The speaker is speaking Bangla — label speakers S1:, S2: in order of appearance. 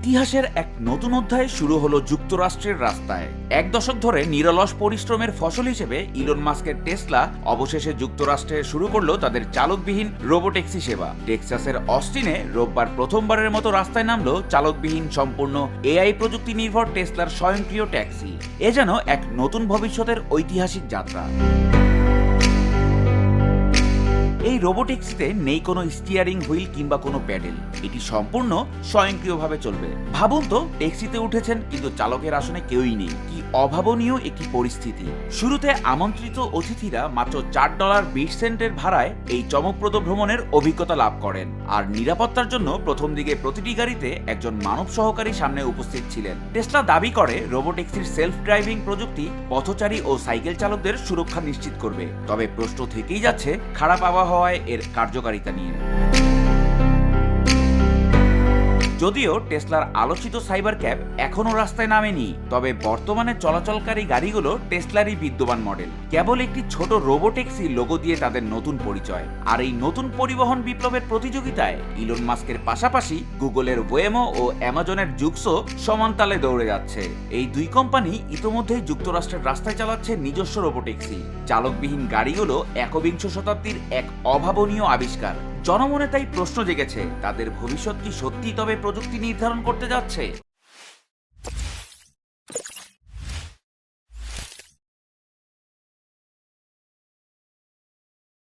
S1: ইতিহাসের এক নতুন অধ্যায় শুরু হলো যুক্তরাষ্ট্রের রাস্তায়। এক দশক ধরে নিরলস পরিশ্রমের ফসল হিসেবে ইলন মাস্কের টেসলা অবশেষে যুক্তরাষ্ট্রে শুরু করল তাদের চালকবিহীন রোবোট্যাক্সি সেবা। টেক্সাসের অস্টিনে রোববার প্রথমবারের মতো রাস্তায় নামলো চালকবিহীন সম্পূর্ণ এআই প্রযুক্তি নির্ভর টেসলার স্বয়ংক্রিয় ট্যাক্সি। এ যেন এক নতুন ভবিষ্যতের ঐতিহাসিক যাত্রা। এই রোবোটিক্সিতে নেই কোনো স্টিয়ারিং হুইল কিংবা কোনো প্যাডেল। এটি সম্পূর্ণ স্বয়ংক্রিয়ভাবে চলবে। ভাবুন তো, ট্যাক্সিতে উঠেছেন, কিন্তু চালকের আসনে কেউই নেই। কি অভাবনীয় একটি পরিস্থিতি। শুরুতে আমন্ত্রিত অতিথিরা মাত্র চার ডলার বিশ সেন্টের ভাড়ায় এই চমকপ্রদ ভ্রমণের অভিজ্ঞতা লাভ করেন। আর নিরাপত্তার জন্য প্রথম দিকে প্রতিটি গাড়িতে একজন মানব সহকারী সামনে উপস্থিত ছিলেন। টেসলা দাবি করে, রোবোটিক্সির সেলফ ড্রাইভিং প্রযুক্তি, পথচারী ও সাইকেল চালকদের সুরক্ষা নিশ্চিত করবে। তবে প্রশ্ন থেকেই যাচ্ছে, খারাপ আবহাওয়ায় এর কার্যকারিতা নিয়ে। যদিও টেসলার আলোচিত সাইবার ক্যাব এখনও রাস্তায় নামেনি, তবে বর্তমানে চলাচলকারী গাড়িগুলো টেসলারই বিদ্যমান মডেল। কেবল একটি ছোট রোবোটেক্সি লোগো দিয়ে তাদের নতুন পরিচয়। আর এই নতুন পরিবহন বিপ্লবের প্রতিযোগিতায় ইলন মাস্কের পাশাপাশি গুগলের ওয়েমো ও অ্যামাজনের জুকসো সমানতালে দৌড়ে যাচ্ছে। এই দুই কোম্পানি ইতোমধ্যেই যুক্তরাষ্ট্রের রাস্তায় চালাচ্ছে নিজস্ব রোবোটেক্সি চালকবিহীন গাড়িগুলো একবিংশ শতাব্দীর এক অভাবনীয় আবিষ্কার। জনমনে তাই প্রশ্ন জেগেছে তাদের ভবিষ্যৎ কি সত্যি তবে প্রযুক্তি নির্ধারণ করতে যাচ্ছে?